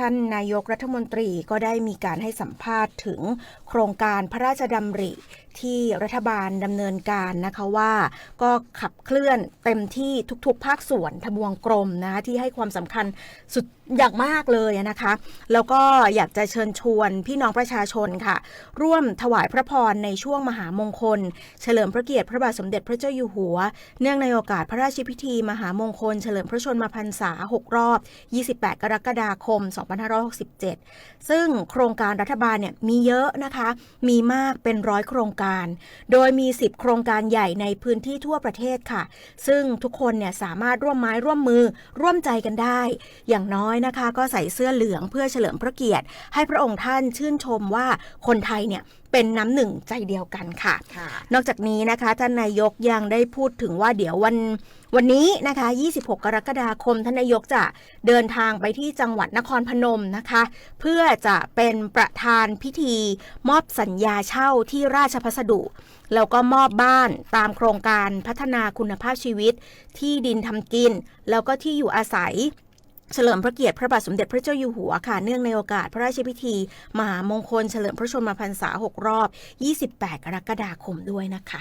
ท่านนายกรัฐมนตรีก็ได้มีการให้สัมภาษณ์ถึงโครงการพระราชดำริ ที่รัฐบาลดำเนินการนะคะว่า ก็ขับเคลื่อนเต็มที่ทุกๆ ภาคส่วนทบวงกรมนะคะที่ให้ความสำคัญสุดอย่างมากเลยนะคะ แล้วก็อยากจะเชิญชวนพี่น้องประชาชนค่ะ ร่วมถวายพระพรในช่วงมหามงคล เฉลิมพระเกียรติพระบาทสมเด็จพระเจ้าอยู่หัว เนื่องในโอกาสพระราชพิธี มหามงคล เฉลิมพระชนมพรรษา 6 รอบ 28 กรกฎาคม 2 2567 ซึ่งโครงการรัฐบาลเนี่ยมีเยอะนะคะ มีมากเป็นร้อยโครงการ โดยมี 10 โครงการใหญ่ในพื้นที่ทั่วประเทศค่ะ ซึ่งทุกคนเนี่ยสามารถร่วมไม้ร่วมมือร่วมใจกันได้ อย่างน้อยนะคะ ก็ใส่เสื้อเหลืองเพื่อเฉลิมพระเกียรติ ให้พระองค์ท่านชื่นชมว่าคนไทยเนี่ย เป็นน้ำหนึ่งใจเดียวกันค่ะค่ะ นอกจากนี้นะคะท่านนายกยังได้พูดถึงว่าเดี๋ยววันวันนี้นะคะ 26 กรกฎาคม ท่านนายกจะเดินทางไปที่จังหวัดนครพนมนะคะ เพื่อจะเป็นประธานพิธีมอบสัญญาเช่าที่ราชพัสดุ แล้วก็มอบบ้านตามโครงการพัฒนาคุณภาพชีวิต ที่ดินทำกิน แล้วก็ที่อยู่อาศัย เฉลิมพระเกียรติพระบาทสมเด็จพระเจ้าอยู่หัวค่ะ เนื่องในโอกาสพระราชพิธี มหามงคลเฉลิมพระชนมพรรษา 6 รอบ 28 กรกฎาคมด้วยนะคะ